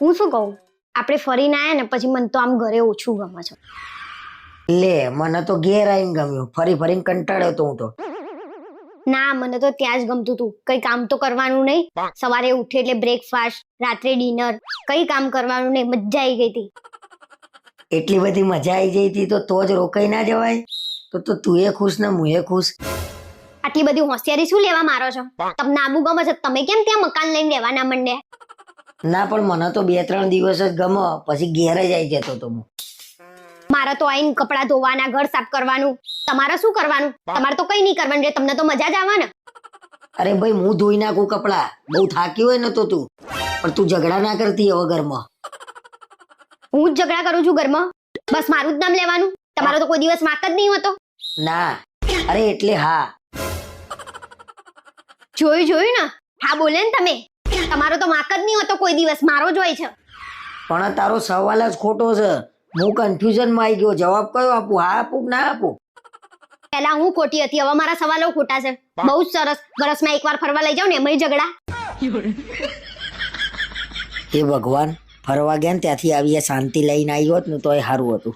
હું શું કહું? આપણે ફરીને આવ્યા ને પછી મને તો આમ ઘરે ઓછું ગમે છે. લે મને તો ઘેર આવીને ગમ્યું. ફરી ફરીને કંટાળ્યો તો હું તો. ના મને તો ત્યાં જ ગમતું હતું કઈ કામ તો કરવાનું નહીં. સવારે ઉઠે એટલે બ્રેકફાસ્ટ રાત્રે ડિનર કઈ કામ કરવાનું નહીં. મજા આવી ગઈ હતી. એટલી બધી મજા આવી ગઈ હતી તો તો જ રોકાઈ ના જવાય? તો તો તું એ ખુશ ને હું એ ખુશ. આટલી બધી હોશિયારી શું લેવા મારો છો? તમને આબુ ગમે છે તમે કેમ ત્યાં મકાન લઈને રહેવાના મંડ્યા ના પણ મને તો બે ત્રણ દિવસ જ ગમો. પછી ઘેર જ આવી જતો તો હું. મારે તો આઈને કપડાં ધોવાના ઘર સાફ કરવાનું. તમારે શું કરવાનું? તમારે તો કઈ નહીં કરવાનું રે તમને તો મજા જ આવવાના અરે ભાઈ હું ધોઈ નાખું કપડાં. બહુ થાકી હોય ને તો તું. પણ તું ઝઘડા ના કરતી હવે ઘરમાં. હું જ ઝઘડા કરું છું ઘરમાં. બસ મારું જ નામ લેવાનું. તમારો તો કોઈ દિવસ વાંક જ નહીં હોતો. ના. અરે એટલે હા. જોયું જોયું ને? હા બોલે ને તમે. તમારો તો વાંક જ નહીં હોતો કોઈ દિવસ. મારો જ હોય છે. પણ તારો સવાલ જ ખોટો છે. હું કન્ફ્યુઝનમાં આવી ગયો. જવાબ કયો આપું? હા આપું કે ના આપું? પહેલા હું ખોટી હતી. હવે મારા સવાલો ખોટા છે. બહુ જ સરસ. વર્ષમાં એકવાર ફરવા લઈ જાવ ને એમાંય ઝઘડા. એ ભગવાન ફરવા ગયા ને ત્યાંથી આવીએ શાંતિ લઈને આવી હોત ને એ સારું હતું.